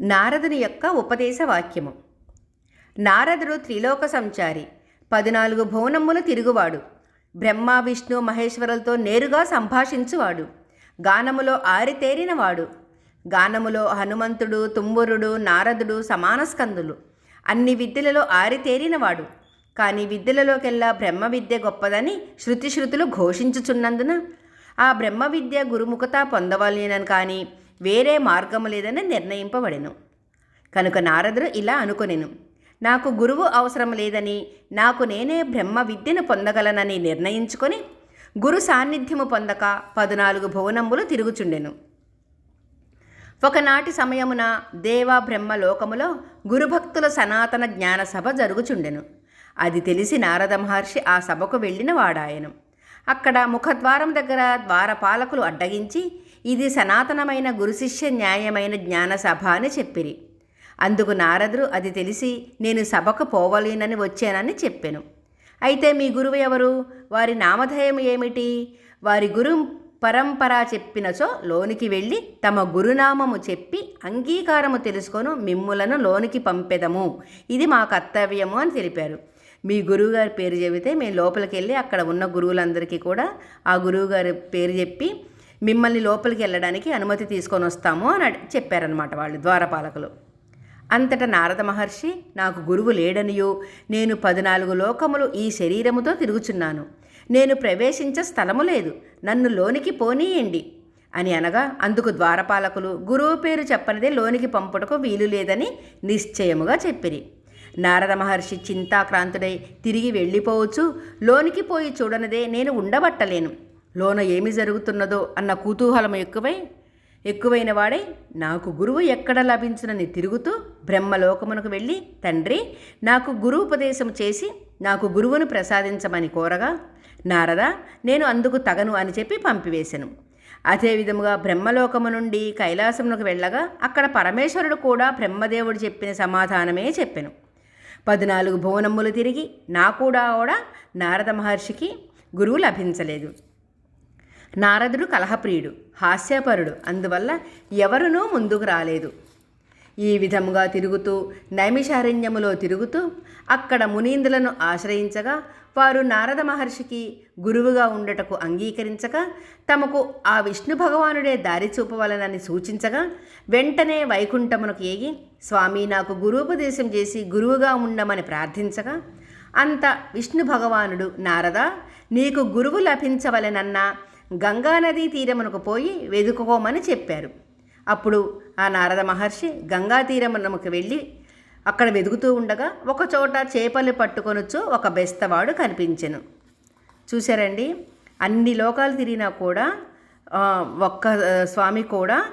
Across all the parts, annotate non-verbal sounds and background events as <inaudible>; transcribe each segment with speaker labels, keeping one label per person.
Speaker 1: నారదుని యొక్క ఉపదేశ వాక్యము. నారదుడు త్రిలోక సంచారి పద్నాలుగు భువనములు తిరుగువాడు బ్రహ్మ విష్ణు మహేశ్వరులతో నేరుగా సంభాషించువాడు గానములో ఆరితేరినవాడు గానములో హనుమంతుడు తుమ్మురుడు నారదుడు సమానస్కందులు అన్ని విద్యలలో ఆరితేరినవాడు. కానీ విద్యలలోకెల్లా బ్రహ్మ విద్య గొప్పదని శృతి శృతులు ఘోషించుచున్నందున ఆ బ్రహ్మ విద్య గురుముఖత పొందవలేనని కానీ వేరే మార్గము లేదని నిర్ణయింపబడెను. కనుక నారదుడు ఇలా అనుకొనెను. నాకు గురువు అవసరం లేదని నాకు నేనే బ్రహ్మ విద్యను పొందగలనని నిర్ణయించుకొని గురు సాన్నిధ్యము పొందక పదునాలుగు భువనములు తిరుగుచుండెను. ఒకనాటి సమయమున దేవ బ్రహ్మ లోకములో గురుభక్తుల సనాతన జ్ఞాన సభ జరుగుచుండెను. అది తెలిసి నారద మహర్షి ఆ సభకు వెళ్ళిన వాడాయను. అక్కడ ముఖద్వారం దగ్గర ద్వారపాలకులు అడ్డగించి ఇది సనాతనమైన గురుశిష్య న్యాయమైన జ్ఞాన సభ అని చెప్పిరి. అందుకు నారదుడు అది తెలిసి నేను సభకు పోవలేనని వచ్చానని చెప్పాను. అయితే మీ గురువు ఎవరు? వారి నామధేయం ఏమిటి? వారి గురు పరంపర చెప్పినచో లోనికి వెళ్ళి తమ గురునామము చెప్పి అంగీకారము తెలుసుకొని మిమ్ములను లోనికి పంపెదము. ఇది మా కర్తవ్యము అని తెలిపారు. మీ గురువుగారి పేరు చెబితే మేము లోపలికి వెళ్ళి అక్కడ ఉన్న గురువులందరికీ కూడా ఆ గురువుగారి పేరు చెప్పి మిమ్మల్ని లోపలికి వెళ్ళడానికి అనుమతి తీసుకొని వస్తాము అని చెప్పారనమాట వాళ్ళు ద్వారపాలకులు. అంతటా నారద మహర్షి నాకు గురువు లేడనియో నేను పద్నాలుగు లోకములు ఈ శరీరముతో తిరుగుచున్నాను. నేను ప్రవేశించే స్థలము లేదు నన్ను లోనికి పోనీయండి అని అనగా అందుకు ద్వారపాలకులు గురువు పేరు చెప్పనిదే లోనికి పంపుటకు వీలు లేదని నిశ్చయముగా చెప్పిరి. నారద మహర్షి చింతాక్రాంతుడై తిరిగి వెళ్ళిపోవచ్చు లోనికి పోయి చూడనదే నేను ఉండబట్టలేను. లోన ఏమి జరుగుతున్నదో అన్న కుతూహలం ఎక్కువై ఎక్కువైన వాడై నాకు గురువు ఎక్కడ లభించునని తిరుగుతూ బ్రహ్మలోకమునకు వెళ్ళి తండ్రి నాకు గురువుపదేశం చేసి నాకు గురువును ప్రసాదించమని కోరగా నారద నేను అందుకు తగను అని చెప్పి పంపివేశను. అదేవిధముగా బ్రహ్మలోకము నుండి కైలాసమునకు వెళ్ళగా అక్కడ పరమేశ్వరుడు కూడా బ్రహ్మదేవుడు చెప్పిన సమాధానమే చెప్పెను. పద్నాలుగు భువనములు తిరిగి నా కూడా కూడా నారద మహర్షికి గురువు లభించలేదు. నారదుడు కలహప్రియుడు హాస్యపరుడు. అందువల్ల ఎవరునూ ముందుకు రాలేదు. ఈ విధముగా తిరుగుతూ నైమిషారణ్యములో తిరుగుతూ అక్కడ మునీందులను ఆశ్రయించగా వారు నారద మహర్షికి గురువుగా ఉండటకు అంగీకరించక తమకు ఆ విష్ణు భగవానుడే దారి చూపవలనని సూచించగా వెంటనే వైకుంఠమునకు ఏగి స్వామి నాకు గురూపదేశం చేసి గురువుగా ఉండమని ప్రార్థించగా అంత విష్ణు భగవానుడు నారద నీకు గురువు లభించవలెనన్న గంగానదీ తీరమునకు పోయి వెదుకోమని చెప్పారు. అప్పుడు ఆ నారద మహర్షి గంగా తీరమునకు వెళ్ళి అక్కడ వెదుగుతూ ఉండగా ఒకచోట చేపలు పట్టుకొనొచ్చు ఒక బెస్తవాడు కనిపించెను. చూశారండి? అన్ని లోకాలు తిరిగినా కూడా ఒక్క స్వామి కూడా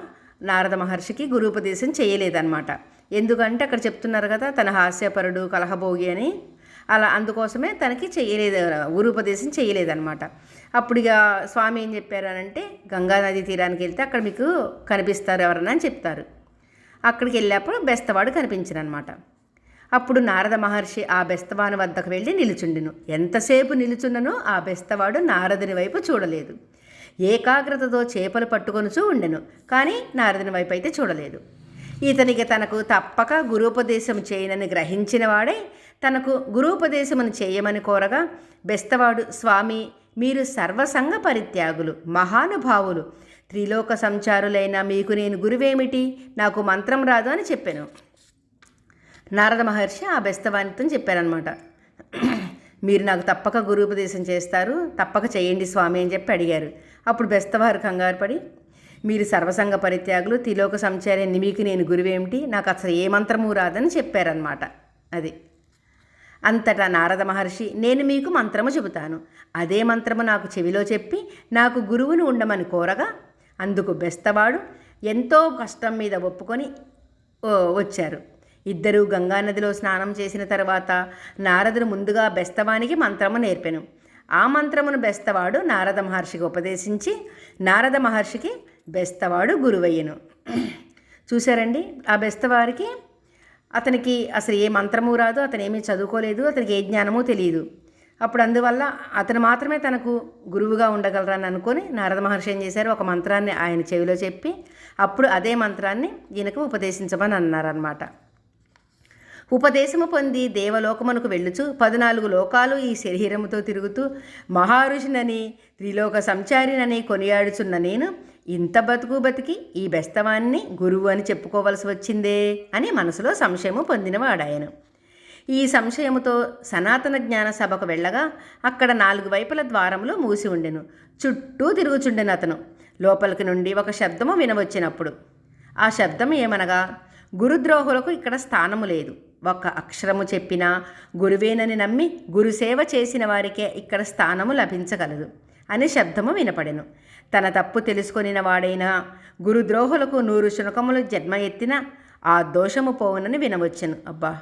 Speaker 1: నారద మహర్షికి గురూపదేశం చేయలేదన్నమాట. ఎందుకంటే అక్కడ చెప్తున్నారు కదా తన హాస్యపరుడు కలహభోగి అని. అలా అందుకోసమే తనకి చేయలేదు ఊరుపదేశం చేయలేదన్నమాట. అప్పుడు ఇక స్వామి ఏం చెప్పారు అని అంటే గంగా నది తీరానికి వెళ్తే అక్కడ మీకు కనిపిస్తారు ఎవరన్నా అని చెప్తారు. అక్కడికి వెళ్ళేప్పుడు బెస్తవాడు కనిపించిననమాట అప్పుడు నారద మహర్షి ఆ బెస్తవాని వద్దకు వెళ్ళి నిలుచుండెను. ఎంతసేపు నిలుచున్ననో ఆ బెస్తవాడు నారదుని వైపు చూడలేదు. ఏకాగ్రతతో చేపలు పట్టుకొనుచూ ఉండెను కానీ నారదుని వైపు అయితే చూడలేదు. ఇతనికి తనకు తప్పక గురూపదేశం చేయనని గ్రహించిన వాడే తనకు గురూపదేశమును చేయమని కోరగా బెస్తవాడు స్వామి మీరు సర్వసంగ పరిత్యాగులు మహానుభావులు. త్రిలోక సంచారులైన మీకు నేను గురువేమిటి? నాకు మంత్రం రాదు అని చెప్పాను. నారద మహర్షి ఆ బెస్తవానితో చెప్పారనమాట మీరు నాకు తప్పక గురూపదేశం చేస్తారు తప్పక చేయండి స్వామి అని చెప్పి అడిగారు. అప్పుడు బెస్తవారు కంగారు పడి మీరు సర్వసంగ పరిత్యాగులు తిలోక సంచారాన్ని మీకు నేను గురువేమిటి? నాకు అసలు ఏ మంత్రము రాదని చెప్పారనమాట అది. అంతటా నారద మహర్షి నేను మీకు మంత్రము చెబుతాను. అదే మంత్రము నాకు చెవిలో చెప్పి నాకు గురువును ఉండమని కోరగా అందుకు బెస్తవాడు ఎంతో కష్టం మీద ఒప్పుకొని ఓ, వచ్చారు. ఇద్దరూ గంగానదిలో స్నానం చేసిన తర్వాత నారదుడు ముందుగా బెస్తవానికి మంత్రము నేర్పెను. ఆ మంత్రమును బెస్తవాడు నారద మహర్షికి ఉపదేశించి నారద మహర్షికి బెస్తవాడు గురువయ్యను. <clears throat> చూశారండి? ఆ బెస్తవారికి అతనికి అసలు ఏ మంత్రము రాదు అతను ఏమీ చదువుకోలేదు అతనికి ఏ జ్ఞానమూ తెలియదు. అప్పుడు అందువల్ల అతను మాత్రమే తనకు గురువుగా ఉండగలరని అనుకొని నారద మహర్షి ఏం చేశారు? ఒక మంత్రాన్ని ఆయన చెవిలో చెప్పి అప్పుడు అదే మంత్రాన్ని ఈయనకు ఉపదేశించమని అన్నారనమాట ఉపదేశము పొంది దేవలోకమునకు వెళ్ళుచు పద్నాలుగు లోకాలు ఈ శరీరముతో తిరుగుతూ మహారుషినని త్రిలోక సంచారినని కొనియాడుచున్న నేను ఇంత బతుకు బతికి ఈ బెస్తవాన్ని గురువు అని చెప్పుకోవలసి వచ్చిందే అని మనసులో సంశయము పొందినవాడాయను. ఈ సంశయముతో సనాతన జ్ఞాన సభకు వెళ్ళగా అక్కడ నాలుగు వైపుల ద్వారములు మూసి ఉండెను. చుట్టూ తిరుగుచుండెను అతను. లోపలికి నుండి ఒక శబ్దము వినవచ్చినప్పుడు. ఆ శబ్దం ఏమనగా గురుద్రోహులకు ఇక్కడ స్థానము లేదు. ఒక్క అక్షరము చెప్పినా గురువేనని నమ్మి గురుసేవ చేసిన వారికే ఇక్కడ స్థానము లభించగలదు. అనే శబ్దము వినపడెను. తన తప్పు తెలుసుకొనిన వాడైనా గురుద్రోహులకు నూరు శునకములు జన్మ ఎత్తిన ఆ దోషము పోవునని వినవచ్చెను. అబ్బా!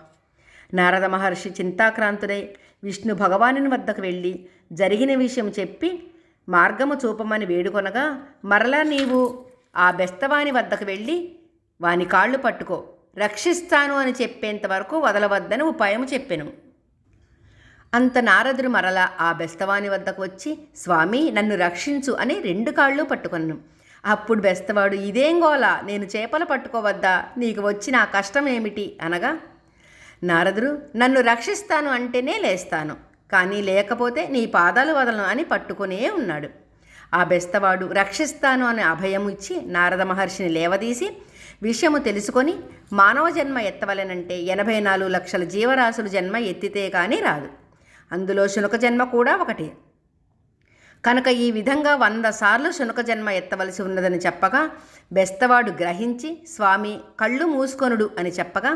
Speaker 1: నారద మహర్షి చింతాక్రాంతుడై విష్ణు భగవానుని వద్దకు వెళ్ళి జరిగిన విషయం చెప్పి మార్గము చూపమని వేడుకొనగా మరలా నీవు ఆ బెస్తవాని వద్దకు వెళ్ళి వాని కాళ్ళు పట్టుకో. రక్షిస్తాను అని చెప్పేంత వరకు వదలవద్దని ఉపాయం చెప్పెను. అంత నారదుడు మరల ఆ బెస్తవాని వద్దకు వచ్చి స్వామి నన్ను రక్షించు అని రెండు కాళ్ళు పట్టుకున్నాను. అప్పుడు బెస్తవాడు ఇదేం గోలా? నేను చేపలు పట్టుకోవద్దా? నీకు వచ్చిన ఆ కష్టం ఏమిటి? అనగా నారదుడు నన్ను రక్షిస్తాను అంటేనే లేస్తాను కానీ లేకపోతే నీ పాదాలు వదలను అని పట్టుకునే ఉన్నాడు. ఆ బెస్తవాడు రక్షిస్తాను అని అభయం ఇచ్చి నారద మహర్షిని లేవదీసి విషయము తెలుసుకొని మానవ జన్మ ఎత్తవలెనంటే ఎనభై నాలుగు లక్షల జీవరాశుల జన్మ ఎత్తితే కానీ రాదు. అందులో శునక జన్మ కూడా ఒకటి. కనుక ఈ విధంగా వంద సార్లు శునక జన్మ ఎత్తవలసి ఉన్నదని చెప్పగా బెస్తవాడు గ్రహించి స్వామి కళ్ళు మూసుకొనుడు అని చెప్పగా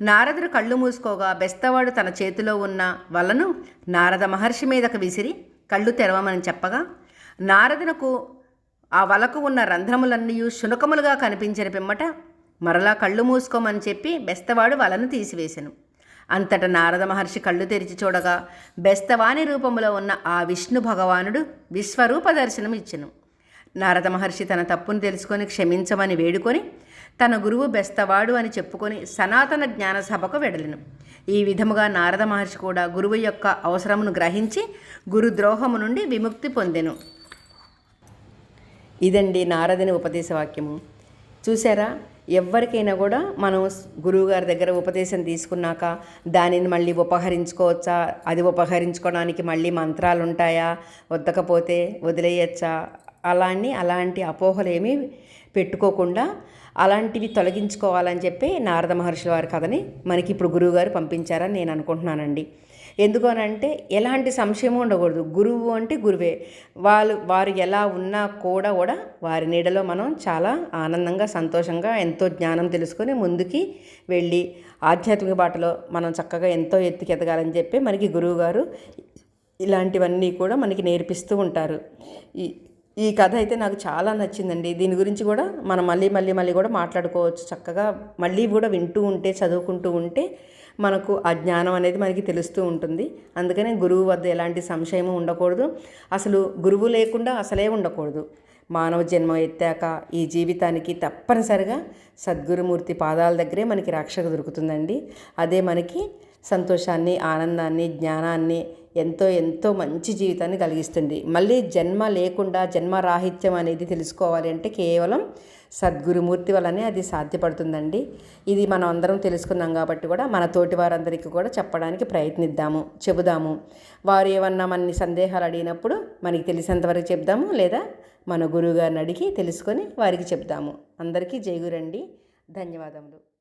Speaker 1: నారదుడు కళ్ళు మూసుకోగా బెస్తవాడు తన చేతిలో ఉన్న వలను నారద మహర్షి మీదకు విసిరి కళ్ళు తెరవమని చెప్పగా నారదునకు ఆ వలకు ఉన్న రంధ్రములన్నీ శునకములుగా కనిపించిన పిమ్మట మరలా కళ్ళు మూసుకోమని చెప్పి బెస్తవాడు వలను తీసివేశను అంతట నారద మహర్షి కళ్ళు తెరిచి చూడగా బెస్తవాని రూపంలో ఉన్న ఆ విష్ణు భగవానుడు విశ్వరూప దర్శనం ఇచ్చెను. నారద మహర్షి తన తప్పును తెలుసుకొని క్షమించమని వేడుకొని తన గురువు బెస్తవాడు అని చెప్పుకొని సనాతన జ్ఞాన సభకు వెడలను. ఈ విధముగా నారద మహర్షి కూడా గురువు యొక్క అవసరమును గ్రహించి గురుద్రోహము నుండి విముక్తి పొందెను. ఇదండి నారదుని ఉపదేశవాక్యము. చూసారా ఎవరికైనా కూడా మనం గురువుగారి దగ్గర ఉపదేశం తీసుకున్నాక దానిని మళ్ళీ ఉపహరించుకోవచ్చా? అది ఉపహరించుకోవడానికి మళ్ళీ మంత్రాలు ఉంటాయా వద్దకపోతే వదిలేయచ్చా? అలాంటి అలాంటి అపోహలు ఏమీ పెట్టుకోకుండా అలాంటివి తొలగించుకోవాలని చెప్పి నారద మహర్షుల వారి కథని మనకి ఇప్పుడు గురువుగారు పంపించారని నేను అనుకుంటున్నానండి. ఎందుకు అంటే ఎలాంటి సంశయం ఉండకూడదు. గురువు అంటే గురువే. వాళ్ళు వారు ఎలా ఉన్నా కూడా కూడా వారి నీడలో మనం చాలా ఆనందంగా సంతోషంగా ఎంతో జ్ఞానం తెలుసుకొని ముందుకి వెళ్ళి ఆధ్యాత్మిక బాటలో మనం చక్కగా ఎంతో ఎత్తుకెదగాలని చెప్పి మనకి గురువుగారు ఇలాంటివన్నీ కూడా మనకి నేర్పిస్తూ ఉంటారు. ఈ ఈ కథ అయితే నాకు చాలా నచ్చిందండి. దీని గురించి కూడా మనం మళ్ళీ మళ్ళీ మళ్ళీ కూడా మాట్లాడుకోవచ్చు. చక్కగా మళ్ళీ కూడా వింటూ ఉంటే చదువుకుంటూ ఉంటే మనకు ఆ జ్ఞానం అనేది మనకి తెలుస్తూ ఉంటుంది. అందుకనే గురువు వద్ద ఎలాంటి సంశయము ఉండకూడదు. అసలు గురువు లేకుండా అసలే ఉండకూడదు. మానవ జన్మ ఎత్తాక ఈ జీవితానికి తప్పనిసరిగా సద్గురుమూర్తి పాదాల దగ్గరే మనకి రక్షక దొరుకుతుందండి. అదే మనకి సంతోషాన్ని ఆనందాన్ని జ్ఞానాన్ని ఎంతో ఎంతో మంచి జీవితాన్ని కలిగిస్తుంది. మళ్ళీ జన్మ లేకుండా జన్మరాహిత్యం అనేది తెలుసుకోవాలి అంటే కేవలం సద్గురుమూర్తి వల్లనే అది సాధ్యపడుతుందండి. ఇది మనం అందరం తెలుసుకున్నాం కాబట్టి కూడా మన తోటి వారందరికీ కూడా చెప్పడానికి ప్రయత్నిద్దాము చెబుదాము. వారు ఏమన్నా మన సందేహాలు అడిగినప్పుడు మనకి తెలిసినంతవరకు చెప్దాము లేదా మన గురువుగారిని అడిగి తెలుసుకొని వారికి చెప్దాము అందరికీ జయగురండి ధన్యవాదములు.